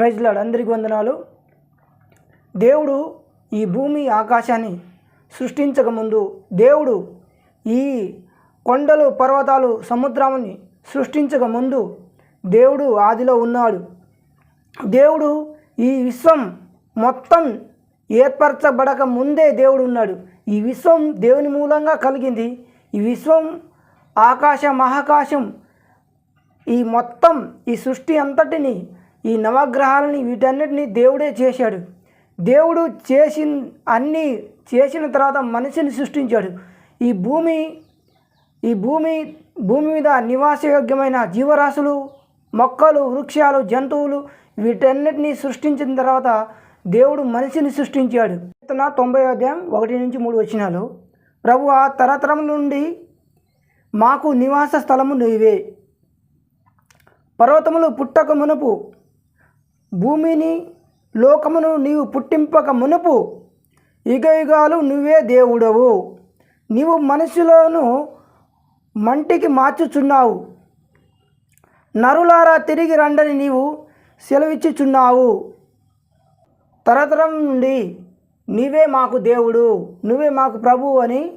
ప్రైజ్లాడు అందరికి వందనాలు. దేవుడు ఈ భూమి ఆకాశాన్ని సృష్టించకముందు దేవుడు ఈ కొండలు పర్వతాలు సముద్రాన్ని సృష్టించక ముందు దేవుడు ఆదిలో ఉన్నాడు. దేవుడు ఈ విశ్వం మొత్తం ఏర్పరచబడక ముందే దేవుడు ఉన్నాడు. ఈ విశ్వం దేవుని మూలంగా కలిగింది. ఈ విశ్వం ఆకాశ మహాకాశం ఈ మొత్తం ఈ సృష్టి అంతటిని ఈ నవగ్రహాలని వీటన్నిటిని దేవుడే చేశాడు. దేవుడు చేసిన అన్నీ చేసిన తర్వాత మనిషిని సృష్టించాడు. ఈ భూమి ఈ భూమి భూమి మీద నివాసయోగ్యమైన జీవరాశులు మొక్కలు వృక్షాలు జంతువులు వీటన్నిటిని సృష్టించిన తర్వాత దేవుడు మనిషిని సృష్టించాడు. కీర్తన తొంభై అధ్యాయం ఒకటి నుంచి మూడు వచ్చినాలు ప్రభు ఆ తరతరం నుండి మాకు నివాస స్థలము నీవే పర్వతములు పుట్టక మునుపు భూమిని లోకమును నీవు పుట్టింపక మునుపు యుగయుగాలు నువ్వే దేవుడవు. నీవు మనుషులను మంటికి మార్చుచున్నావు. నరులారా తిరిగి రండని నీవు సెలవిచ్చుచున్నావు. తరతరం నుండి నీవే మాకు దేవుడు నువ్వే మాకు ప్రభువు అని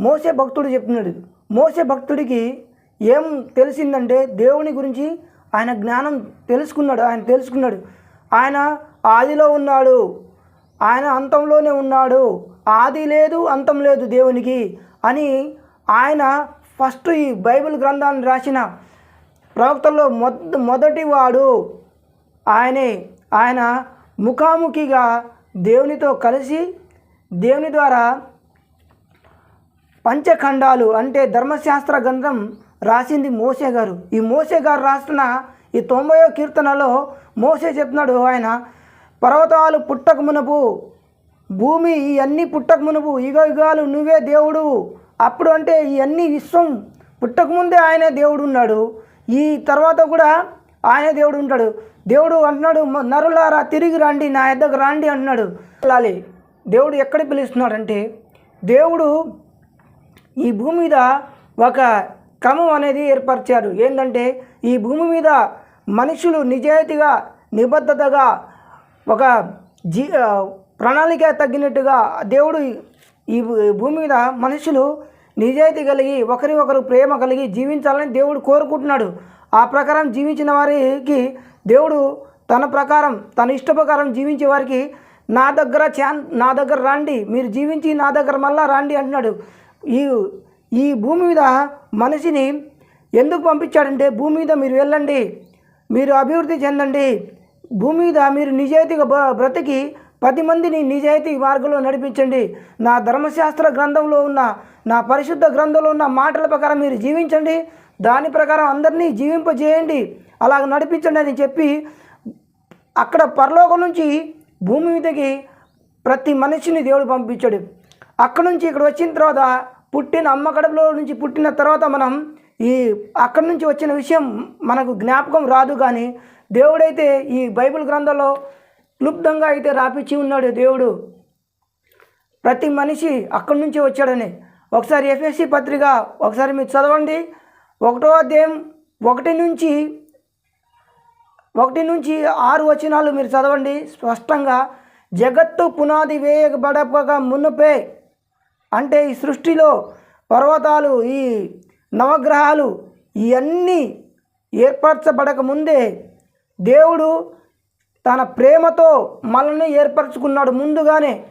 మోసే భక్తుడు చెప్తున్నాడు మోసే భక్తుడికి ఏం తెలిసిందంటే దేవుని గురించి ఆయన జ్ఞానం తెలుసుకున్నాడు ఆయన తెలుసుకున్నాడు. ఆయన ఆదిలో ఉన్నాడు. ఆయన అంతంలోనే ఉన్నాడు. ఆది లేదు అంతం లేదు దేవునికి అని ఆయన ఫస్ట్ ఈ బైబిల్ గ్రంథాన్ని రాసిన ప్రవక్తల్లో మొద మొదటివాడు. ఆయనే ఆయన ముఖాముఖిగా దేవునితో కలిసి దేవుని ద్వారా పంచఖండాలు అంటే ధర్మశాస్త్ర గ్రంథం రాసింది మోసే గారు. ఈ మోసే గారు రాసిన ఈ తొంభయో కీర్తనలో మోసే చెప్తున్నాడు ఆయన పర్వతాలు పుట్టక మునుపు భూమి ఇవన్నీ పుట్టక మునుపు యుగ యుగాలు నువ్వే దేవుడు. అప్పుడు అంటే ఇవన్నీ విశ్వం పుట్టకముందే ఆయనే దేవుడు ఉన్నాడు. ఈ తర్వాత కూడా ఆయనే దేవుడు ఉంటాడు. దేవుడు అంటున్నాడు నరులారా తిరిగి రండి నా ఎద్దకు రండి అంటున్నాడు. వెళ్ళాలి. దేవుడు ఎక్కడ పిలుస్తున్నాడంటే దేవుడు ఈ భూమి మీద ఒక క్రమం అనేది ఏర్పరిచారు. ఏంటంటే ఈ భూమి మీద మనుషులు నిజాయితీగా నిబద్ధతగా ఒక జీ ప్రణాళిక తగ్గినట్టుగా దేవుడు ఈ భూ- భూమి మీద మనుషులు నిజాయితీ కలిగి ఒకరి ఒకరు ప్రేమ కలిగి జీవించాలని దేవుడు కోరుకుంటున్నాడు. ఆ ప్రకారం జీవించిన వారికి దేవుడు తన ప్రకారం తన ఇష్ట ప్రకారం జీవించే వారికి నా దగ్గర ఛాన్ నా దగ్గర రండి మీరు జీవించి నా దగ్గర మళ్ళా రండి అంటున్నాడు. ఈ ఈ భూమి మీద మనిషిని ఎందుకు పంపించాడంటే భూమి మీద మీరు వెళ్ళండి మీరు అభివృద్ధి చెందండి. భూమి మీద మీరు నిజాయితీగా బ్రతికి పది మందిని నిజాయితీ మార్గంలో నడిపించండి. నా ధర్మశాస్త్ర గ్రంథంలో ఉన్న నా పరిశుద్ధ గ్రంథంలో ఉన్న మాటల ప్రకారం మీరు జీవించండి. దాని ప్రకారం అందరినీ జీవింపజేయండి. అలాగ నడిపించండి అని చెప్పి అక్కడ పరలోకం నుంచి భూమి మీదకి ప్రతి మనిషిని దేవుడు పంపించాడు. అక్కడ నుంచి ఇక్కడ వచ్చిన తర్వాత పుట్టిన అమ్మ కడుపులో నుంచి పుట్టిన తర్వాత మనం ఈ అక్కడి నుంచి వచ్చిన విషయం మనకు జ్ఞాపకం రాదు కానీ దేవుడైతే ఈ బైబిల్ గ్రంథంలో క్లుప్తంగా అయితే రాపిచ్చి ఉన్నాడు దేవుడు. ప్రతి మనిషి అక్కడి నుంచి వచ్చాడని. ఒకసారి ఎఫ్ఎస్సి పత్రిక ఒకసారి మీరు చదవండి. ఒకటో అధ్యాయం ఒకటి నుంచి ఒకటి నుంచి ఆరు వచనాలు మీరు చదవండి. స్పష్టంగా జగత్తు పునాది వేయబడక మునుపే అంటే ఈ సృష్టిలో పర్వతాలు ఈ నవగ్రహాలు ఇవన్నీ ఏర్పరచబడక ముందే దేవుడు తన ప్రేమతో మనల్ని ఏర్పరచుకున్నాడు. ముందుగానే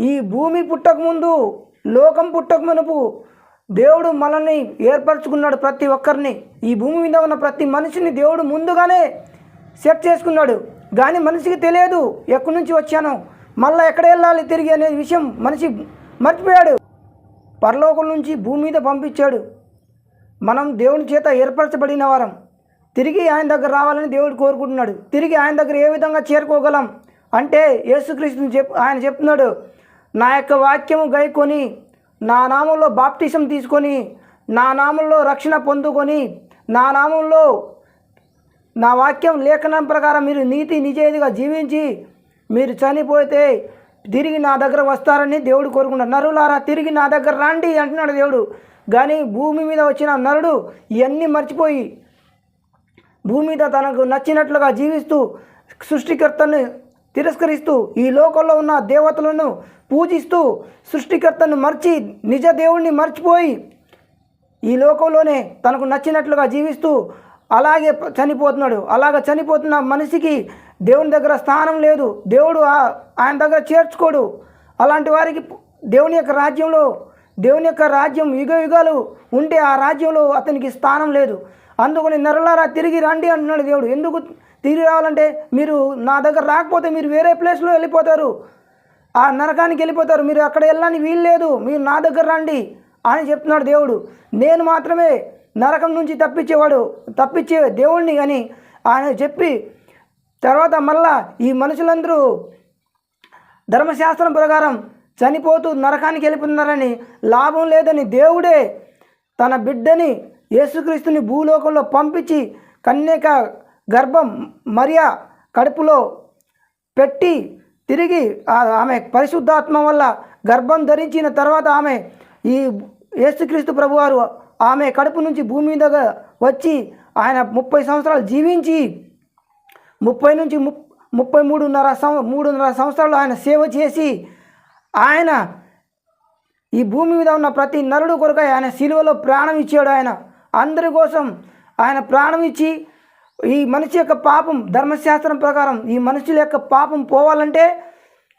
ఈ భూమి పుట్టకముందు లోకం పుట్టక మునుపు దేవుడు మనల్ని ఏర్పరచుకున్నాడు ప్రతి ఒక్కరిని. ఈ భూమి మీద ఉన్న ప్రతి మనిషిని దేవుడు ముందుగానే సెట్ చేసుకున్నాడు. కానీ మనిషికి తెలియదు ఎక్కడి నుంచి వచ్చాను మళ్ళీ ఎక్కడ వెళ్ళాలి తిరిగి అనే విషయం మనిషి మర్చిపోయాడు. పరలోకం నుంచి భూమి మీద పంపించాడు. మనం దేవుని చేత ఏర్పరచబడిన వారం. తిరిగి ఆయన దగ్గర రావాలని దేవుడు కోరుకుంటున్నాడు. తిరిగి ఆయన దగ్గర ఏ విధంగా చేరుకోగలం? అంటే యేసుక్రీస్తుని చెప్ ఆయన చెప్తున్నాడు నా యొక్క వాక్యము గైకొని నా నామంలో బాప్టిజం తీసుకొని నా నామంలో రక్షణ పొందుకొని నా నామంలో నా వాక్యం లేఖనం ప్రకారం మీరు నీతి నిజేదిగా జీవించి మీరు చనిపోతే తిరిగి నా దగ్గర వస్తారని దేవుడు కోరుకున్నాడు నరులారా తిరిగి నా దగ్గర రండి అంటున్నాడు దేవుడు. కానీ భూమి మీద వచ్చిన నరుడు ఇవన్నీ మర్చిపోయి భూమి మీద తనకు నచ్చినట్లుగా జీవిస్తూ సృష్టికర్తను తిరస్కరిస్తూ ఈ లోకంలో ఉన్న దేవతలను పూజిస్తూ సృష్టికర్తను మర్చి నిజ దేవుణ్ణి మర్చిపోయి ఈ లోకంలోనే తనకు నచ్చినట్లుగా జీవిస్తూ అలాగే చనిపోతున్నాడు. అలాగ చనిపోతున్న మనిషికి దేవుని దగ్గర స్థానం లేదు. దేవుడు ఆ- ఆయన దగ్గర చేర్చుకోడు. అలాంటి వారికి దేవుని యొక్క రాజ్యంలో దేవుని యొక్క రాజ్యం యుగ యుగాలు ఉంటే ఆ రాజ్యంలో అతనికి స్థానం లేదు. అందుకని నరలారా తిరిగి రండి అంటున్నాడు దేవుడు. ఎందుకు తిరిగి రావాలంటే మీరు నా దగ్గర రాకపోతే మీరు వేరే ప్లేస్లో వెళ్ళిపోతారు. ఆ నరకానికి వెళ్ళిపోతారు. మీరు అక్కడ వెళ్ళని వీలు లేదు మీరు నా దగ్గర రండి అని చెప్తున్నాడు దేవుడు. నేను మాత్రమే నరకం నుంచి తప్పించేవాడు తప్పించే దేవుణ్ణి అని ఆయన చెప్పి తర్వాత మళ్ళా ఈ మనుషులందరూ ధర్మశాస్త్రం ప్రకారం చనిపోతూ నరకానికి వెళ్ళిపోతున్నారని లాభం లేదని దేవుడే తన బిడ్డని యేసుక్రీస్తుని భూలోకంలో పంపించి కన్యక గర్భం మరియా కడుపులో పెట్టి తిరిగి ఆమె పరిశుద్ధాత్మ వల్ల గర్భం ధరించిన తర్వాత ఆమె ఈ యేసుక్రీస్తు ప్రభువారు ఆమె కడుపు నుంచి భూమి మీదగా వచ్చి ఆయన ముప్పై సంవత్సరాలు జీవించి ముప్పై నుంచి ము ముప్పై మూడున్నర సం మూడున్నర సంవత్సరాలు ఆయన సేవ చేసి ఆయన ఈ భూమి మీద ఉన్న ప్రతి నరుడు కొరకు ఆయన సిలువలో ప్రాణం ఇచ్చాడు ఆయన. అందరి కోసం ఆయన ప్రాణం ఇచ్చి ఈ మనిషి యొక్క పాపం ధర్మశాస్త్రం ప్రకారం ఈ మనుషుల యొక్క పాపం పోవాలంటే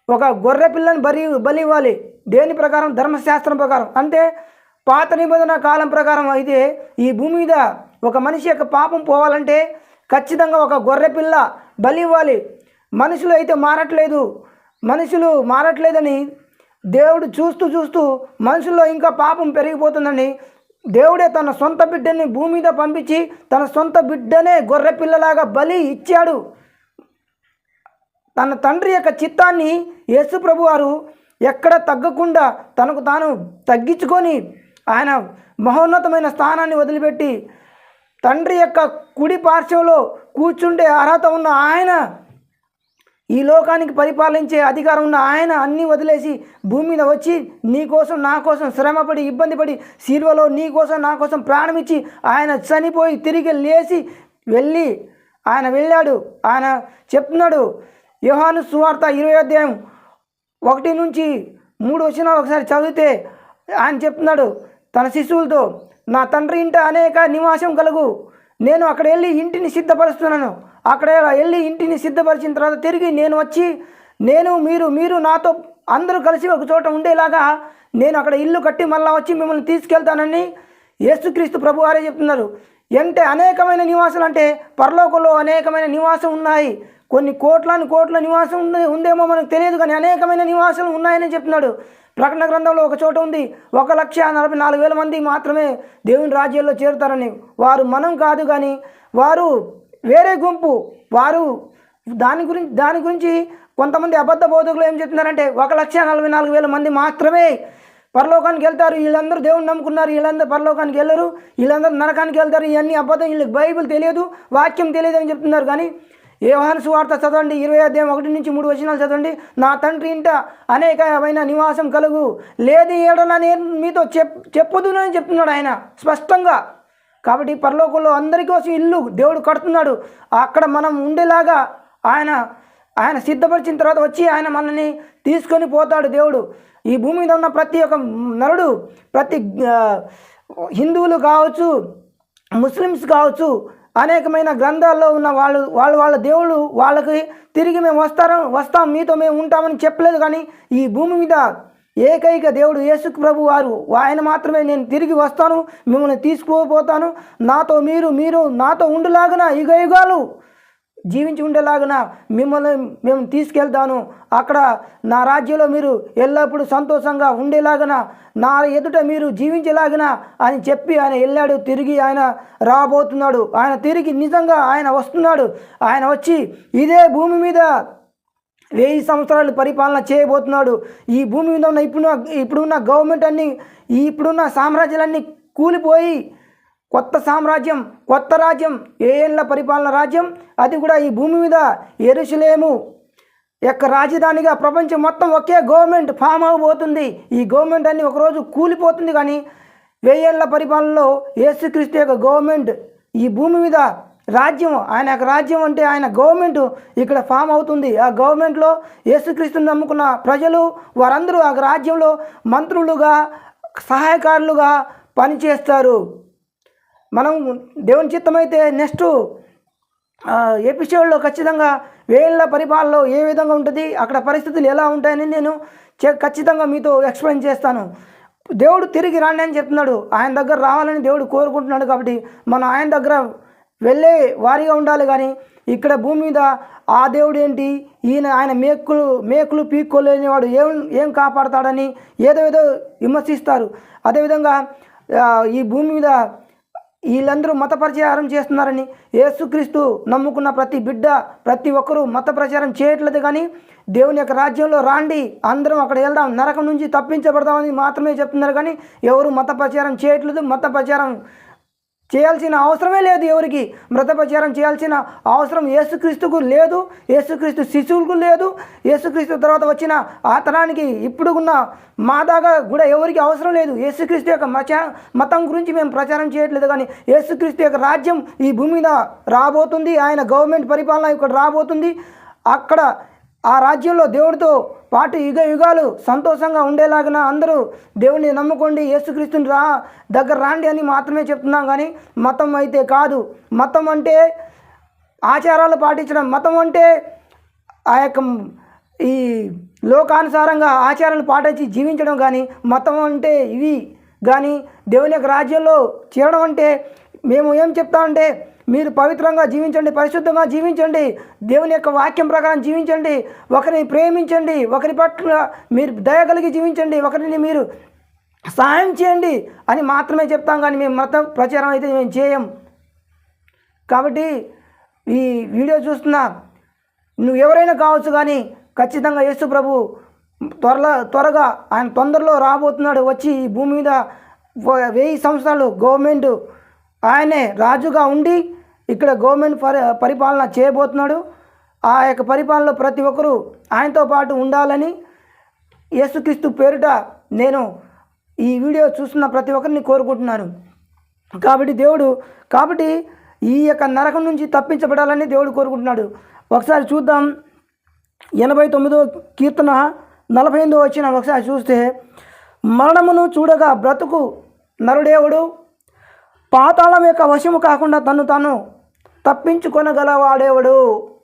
ఒక గొర్రె పిల్లని బలి బలి ఇవ్వాలి దేని ప్రకారం? ధర్మశాస్త్రం ప్రకారం. అంటే పాత నిబంధన కాలం ప్రకారం అయితే ఈ భూమి మీద ఒక మనిషి యొక్క పాపం పోవాలంటే ఖచ్చితంగా ఒక గొర్రె పిల్ల బలి ఇవ్వాలి. మనుషులు అయితే మారట్లేదు. మనుషులు మారట్లేదని దేవుడు చూస్తూ చూస్తూ మనుషుల్లో ఇంకా పాపం పెరిగిపోతుందని దేవుడే తన సొంత బిడ్డని భూమి మీద పంపించి తన సొంత బిడ్డనే గొర్రె పిల్లలాగా బలి ఇచ్చాడు. తన తండ్రి యొక్క చిత్తాన్ని యేసుప్రభు వారు ఎక్కడ తగ్గకుండా తనకు తాను తగ్గించుకొని ఆయన మహోన్నతమైన స్థానాన్ని వదిలిపెట్టి తండ్రి యొక్క కుడి పార్శ్వంలో కూర్చుండే అర్హత ఉన్న ఆయన ఈ లోకానికి పరిపాలించే అధికారం ఉన్న ఆయన అన్నీ వదిలేసి భూమి మీద వచ్చి నీ కోసం నా కోసం శ్రమపడి ఇబ్బంది పడి సిల్వలో నీ కోసం నా కోసం ప్రాణం ఇచ్చి ఆయన చనిపోయి తిరిగి లేచి వెళ్ళి ఆయన వెళ్ళాడు. ఆయన చెప్తున్నాడు యోహాను సువార్త ఇరవై అధ్యాయం ఒకటి నుంచి మూడు వచ్చిన ఒకసారి చదివితే ఆయన చెప్తున్నాడు తన శిశువులతో నా తండ్రి ఇంట అనేక నివాసం కలుగు. నేను అక్కడ వెళ్ళి ఇంటిని సిద్ధపరుస్తున్నాను. అక్కడ వెళ్ళి ఇంటిని సిద్ధపరిచిన తర్వాత తిరిగి నేను వచ్చి నేను మీరు మీరు నాతో అందరూ కలిసి ఒక చోట ఉండేలాగా నేను అక్కడ ఇల్లు కట్టి మళ్ళీ వచ్చి మిమ్మల్ని తీసుకెళ్తానని యేసుక్రీస్తు ప్రభు వారే చెప్తున్నారు. అంటే అనేకమైన నివాసాలు అంటే పరలోకంలో అనేకమైన నివాసం ఉన్నాయి. కొన్ని కోట్లని కోట్ల నివాసం ఉందేమో మనకు తెలియదు కానీ అనేకమైన నివాసాలు ఉన్నాయని చెప్తున్నాడు. ప్రకటన గ్రంథంలో ఒక చోట ఉంది. ఒక లక్ష నలభై నాలుగు వేల మంది మాత్రమే దేవుని రాజ్యాల్లో చేరుతారని. వారు మనం కాదు కానీ వారు వేరే గుంపు. వారు దాని గురించి దాని గురించి కొంతమంది అబద్ధ బోధకులు ఏం చెప్తున్నారంటే ఒక లక్ష నలభై నాలుగు వేల మంది మాత్రమే పరలోకానికి వెళ్తారు. వీళ్ళందరూ దేవుని నమ్ముకున్నారు. వీళ్ళందరూ పరలోకానికి వెళ్ళరు. వీళ్ళందరూ నరకానికి వెళ్తారు. ఇవన్నీ అబద్ధం. వీళ్ళకి బైబిల్ తెలియదు. వాక్యం తెలియదు అని చెప్తున్నారు. కానీ యోహాను సువార్త చదవండి ఇరవై అధ్యాయం ఒకటి నుంచి మూడు వచనాలు చదవండి. నా తండ్రి ఇంట అనేకమైన నివాసం కలుగు. లేదు ఏడల నేను మీతో చెప్ చెప్పుదునని చెప్తున్నాడు ఆయన స్పష్టంగా. కాబట్టి పరలోకంలో అందరి కోసం ఇల్లు దేవుడు కడుతున్నాడు. అక్కడ మనం ఉండేలాగా ఆయన ఆయన సిద్ధపరిచిన తర్వాత వచ్చి ఆయన మనల్ని తీసుకొని పోతాడు దేవుడు. ఈ భూమి మీద ఉన్న ప్రతి ఒక్క నరుడు ప్రతి హిందువులు కావచ్చు ముస్లిమ్స్ కావచ్చు అనేకమైన గ్రంథాల్లో ఉన్న వాళ్ళు వాళ్ళ వాళ్ళ దేవుళ్ళు వాళ్ళకి తిరిగి మేము వస్తారం వస్తాం మీతో మేము ఉంటామని చెప్పలేదు కానీ ఈ భూమి మీద ఏకైక దేవుడు యేసు ప్రభు వారు ఆయన మాత్రమే నేను తిరిగి వస్తాను మిమ్మల్ని తీసుకుపోతాను నాతో మీరు మీరు నాతో ఉండులాగిన యుగ యుగాలు జీవించి ఉండేలాగున మిమ్మల్ని మేము తీసుకెళ్తాను. అక్కడ నా రాజ్యంలో మీరు ఎల్లప్పుడూ సంతోషంగా ఉండేలాగన నా ఎదుట మీరు జీవించేలాగిన అని చెప్పి ఆయన వెళ్ళాడు. తిరిగి ఆయన రాబోతున్నాడు. ఆయన తిరిగి నిజంగా ఆయన వస్తున్నాడు. ఆయన వచ్చి ఇదే భూమి మీద వెయ్యి సంవత్సరాలు పరిపాలన చేయబోతున్నాడు. ఈ భూమి మీద ఉన్న ఇప్పుడున్న ఇప్పుడున్న గవర్నమెంట్ అన్ని ఈ ఇప్పుడున్న సామ్రాజ్యాలన్నీ కూలిపోయి కొత్త సామ్రాజ్యం కొత్త రాజ్యం ఏఎన్ల పరిపాలన రాజ్యం? అది కూడా ఈ భూమి మీద ఎరుసలేము యొక్క రాజధానిగా ప్రపంచం మొత్తం ఒకే గవర్నమెంట్ ఫామ్ అవబోతుంది. ఈ గవర్నమెంట్ అన్ని ఒకరోజు కూలిపోతుంది కానీ వెయ్యేళ్ళ పరిపాలనలో యేసుక్రీస్తు యొక్క గవర్నమెంట్ ఈ భూమి మీద రాజ్యం ఆయన యొక్క రాజ్యం అంటే ఆయన గవర్నమెంట్ ఇక్కడ ఫామ్ అవుతుంది. ఆ గవర్నమెంట్లో యేసుక్రీస్తుని నమ్ముకున్న ప్రజలు వారందరూ ఆ రాజ్యంలో మంత్రులుగా సహాయకారులుగా పనిచేస్తారు. మనం దేవుని చిత్తమైతే నెక్స్ట్ ఎపిసోడ్లో ఖచ్చితంగా వేళ్ళ పరిపాలనలో ఏ విధంగా ఉంటుంది అక్కడ పరిస్థితులు ఎలా ఉంటాయని నేను చె- ఖచ్చితంగా మీతో ఎక్స్ప్లెయిన్ చేస్తాను. దేవుడు తిరిగి రాండి అని చెప్తున్నాడు. ఆయన దగ్గర రావాలని దేవుడు కోరుకుంటున్నాడు కాబట్టి మనం ఆయన దగ్గర వెళ్ళే వారిగా ఉండాలి కానీ ఇక్కడ భూమి మీద ఆ దేవుడు ఏంటి ఈయన ఆయన మేకులు మేకులు పీక్కోలేని వాడు ఏం ఏం కాపాడతాడని ఏదో ఏదో విమర్శిస్తారు. అదేవిధంగా ఈ భూమి మీద వీళ్ళందరూ మత ప్రచారం చేస్తున్నారని యేసుక్రీస్తు నమ్ముకున్న ప్రతి బిడ్డ ప్రతి ఒక్కరూ మత ప్రచారం చేయట్లేదు కానీ దేవుని యొక్క రాజ్యంలో రాండి అందరం అక్కడ వెళ్దాం నరకం నుంచి తప్పించబడదామని మాత్రమే చెప్తున్నారు కానీ ఎవరు మత ప్రచారం చేయట్లేదు. మత ప్రచారం చేయాల్సిన అవసరమే లేదు ఎవరికి. మృతపచారం చేయాల్సిన అవసరం యేసుక్రీస్తుకు లేదు. యేసుక్రీస్తు శిశువులకు లేదు. యేసుక్రీస్తు తర్వాత వచ్చిన ఆ తరానికి ఇప్పుడు ఉన్న మా దాకా కూడా ఎవరికి అవసరం లేదు. యేసుక్రీస్తు యొక్క మచా మతం గురించి మేము ప్రచారం చేయట్లేదు కానీ యేసుక్రీస్తు యొక్క రాజ్యం ఈ భూమి మీద రాబోతుంది. ఆయన గవర్నమెంట్ పరిపాలన ఇక్కడ రాబోతుంది. అక్కడ ఆ రాజ్యంలో దేవుడితో పాటు యుగ యుగాలు సంతోషంగా ఉండేలాగిన అందరూ దేవుణ్ణి నమ్ముకోండి యేసుక్రీస్తుని రా దగ్గర రాండి అని మాత్రమే చెప్తున్నాం. కానీ మతం అయితే కాదు. మతం అంటే ఆచారాలు పాటించడం. మతం అంటే ఆ యొక్క ఈ లోకానుసారంగా ఆచారాలు పాటించి జీవించడం కానీ మతం అంటే ఇవి. కానీ దేవుని యొక్క రాజ్యంలో చేరడం అంటే మేము ఏం చెప్తామంటే మీరు పవిత్రంగా జీవించండి పరిశుద్ధంగా జీవించండి. దేవుని యొక్క వాక్యం ప్రకారం జీవించండి. ఒకరిని ప్రేమించండి ఒకరి పట్ల మీరు దయ కలిగి జీవించండి ఒకరిని మీరు సహాయం చేయండి అని మాత్రమే చెప్తాం కానీ మేము మత ప్రచారం అయితే మేము చేయం. కాబట్టి ఈ వీడియో చూస్తున్నా నువ్వు ఎవరైనా కావచ్చు కానీ ఖచ్చితంగా యేసు ప్రభు త్వరలో త్వరగా ఆయన తొందరలో రాబోతున్నాడు. వచ్చి ఈ భూమి మీద వెయ్యి సంవత్సరాలు గవర్నమెంట్ ఆయనే రాజుగా ఉండి ఇక్కడ గవర్నమెంట్ పరి పరిపాలన చేయబోతున్నాడు. ఆ యొక్క పరిపాలనలో ప్రతి ఒక్కరూ ఆయనతో పాటు ఉండాలని యేసుక్రీస్తు పేరిట నేను ఈ వీడియో చూస్తున్న ప్రతి ఒక్కరిని కోరుకుంటున్నాను. కాబట్టి దేవుడు కాబట్టి ఈ యొక్క నరకం నుంచి తప్పించబడాలని దేవుడు కోరుకుంటున్నాడు. ఒకసారి చూద్దాం. ఎనభై తొమ్మిదో కీర్తన నలభై ఎనిమిదో వచ్చిన ఒకసారి చూస్తే మరణమును చూడగా బ్రతుకు నరుడేవుడు పాతాళం యొక్క వశము కాకుండా తను తాను తప్పించుకొనగలవాడేవాడు?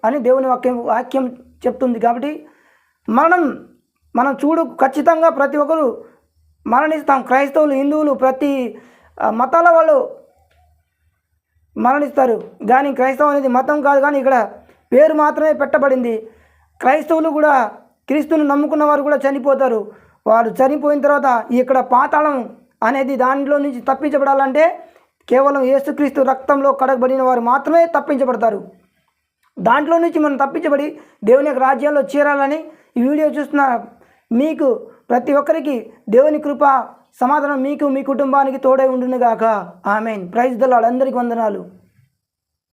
అని దేవుని వాక్యం వాక్యం చెప్తుంది కాబట్టి మరణం మనం చూడు ఖచ్చితంగా ప్రతి ఒక్కరు మరణిస్తాం. క్రైస్తవులు హిందువులు ప్రతి మతాల వాళ్ళు మరణిస్తారు. కానీ క్రైస్తవం అనేది మతం కాదు కానీ ఇక్కడ పేరు మాత్రమే పెట్టబడింది. క్రైస్తవులు కూడా క్రీస్తుని నమ్ముకున్న వారు కూడా చనిపోతారు. వారు చనిపోయిన తర్వాత ఇక్కడ పాతాళం అనేది దాంట్లో నుంచి తప్పించబడాలంటే కేవలం యేసుక్రీస్తు రక్తంలో కడగబడిన వారు మాత్రమే తప్పించబడతారు. దాంట్లో నుంచి మనం తప్పించబడి దేవుని యొక్క రాజ్యంలో చేరాలని ఈ వీడియో చూస్తున్న మీకు ప్రతి ఒక్కరికి దేవుని కృప సమాధానం మీకు మీ కుటుంబానికి తోడై ఉండునుగాక. ఆమెన్. ప్రైజ్ దలాడు అందరికీ వందనాలు.